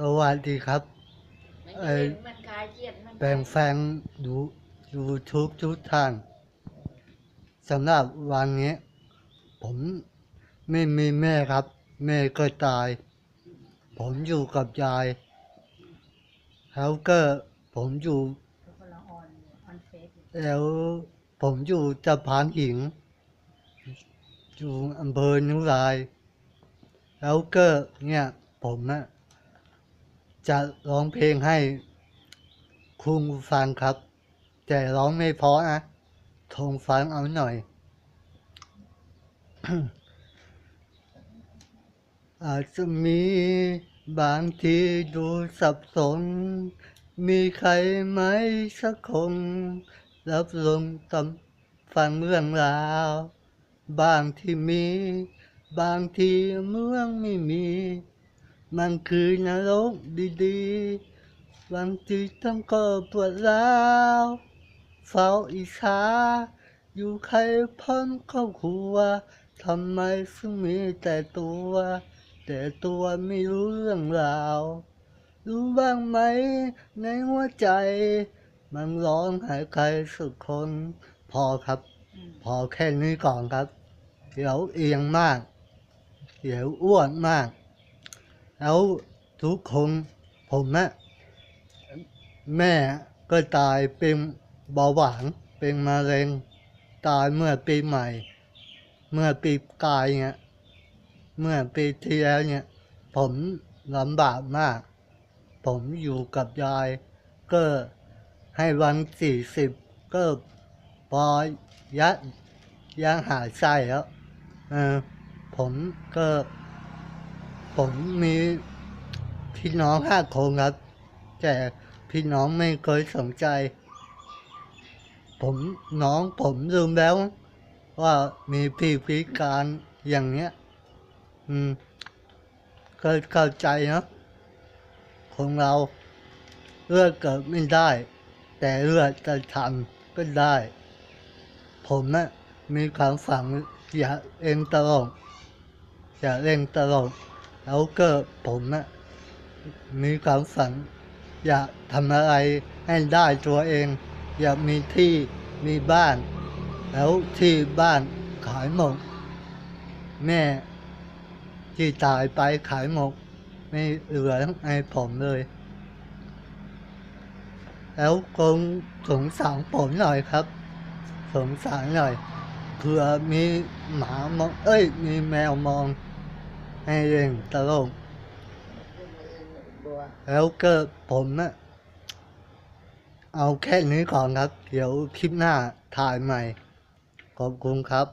สวัสดีครับ มันเอ่อ เย็นมันคลายเครียดมันแปลงแฟงดูยูทูบทุกท่านสำหรับวันนี้ ผมไม่มีแม่ครับ แม่ก็ตาย ผมอยู่กับยายแล้วก็ผมอยู่กำลังออนออนเฟซแล้วผมอยู่สะพานหิง อยู่อำเภอนุราย แล้วก็เนี่ยผมนะ จะร้องเพลงให้คุณฟังครับ แต่ร้องไม่เพราะนะทงฟังเอาหน่อยอาจจะมีบางทีดูสับสน มีใครไหมสักคน รับลงตำฟังเรื่องราว บางที่มี บางทีเมืองไม่มี มันคือนรกดีๆ บางทีต้องก็ปวดร้าวเฝ้าอิจฉาอยู่ใครพ้นครอบครัวทำไมซึ่งมีแต่ตัว แต่ตัวไม่รู้เรื่องราว รู้บ้างไหมในหัวใจ มันร้องหายใครสักคน พอครับ พอแค่นี้ก่อนครับ เดี๋ยวเอียงมาก เดี๋ยวอ้วนมาก แล้วทุกคนผมนะแม่ก็ตายเป็นเบาหวานเป็นมะเร็ง ตายเมื่อปีใหม่ เมื่อปีกายเนี่ยเมื่อปีที่แล้วเนี่ย ผมลำบากมาก ผมอยู่กับยาย ก็ให้วันสี่สิบก็พอยัดยังหายใจแล้ว เออ ผมก็ ผมมีพี่น้องห้าคนครับ แต่พี่น้องไม่เคยสนใจ ผมน้องผมลืมแล้ว ว่ามีพี่พิการอย่างเนี้ย อืมก็เข้าใจเนาะของเราเลือดเกิดไม่ได้ แต่เลือดจะทำก็ได้ ผมนะ่ะมีความฝันอยากเองตลกอยากเล่นตลก แล้วก็ผมนะ่ะมีความฝัน อยากทำอะไรให้ได้ตัวเอง อยากมีที่มีบ้าน แล้วที่บ้านขายหมดแม่ที่ตายไปขายหมดไม่เหลือให้ผมเลย แล้วคงสงสารผมหน่อยครับ สงสารหน่อยเผื่อมีหมามอง เอ้ย มีแมวมอง ให้เล่นตลกแล้วก็ผมนะเอาแค่นี้ก่อนครับ เดี๋ยวคลิปหน้าถ่ายใหม่ ขอบคุณครับ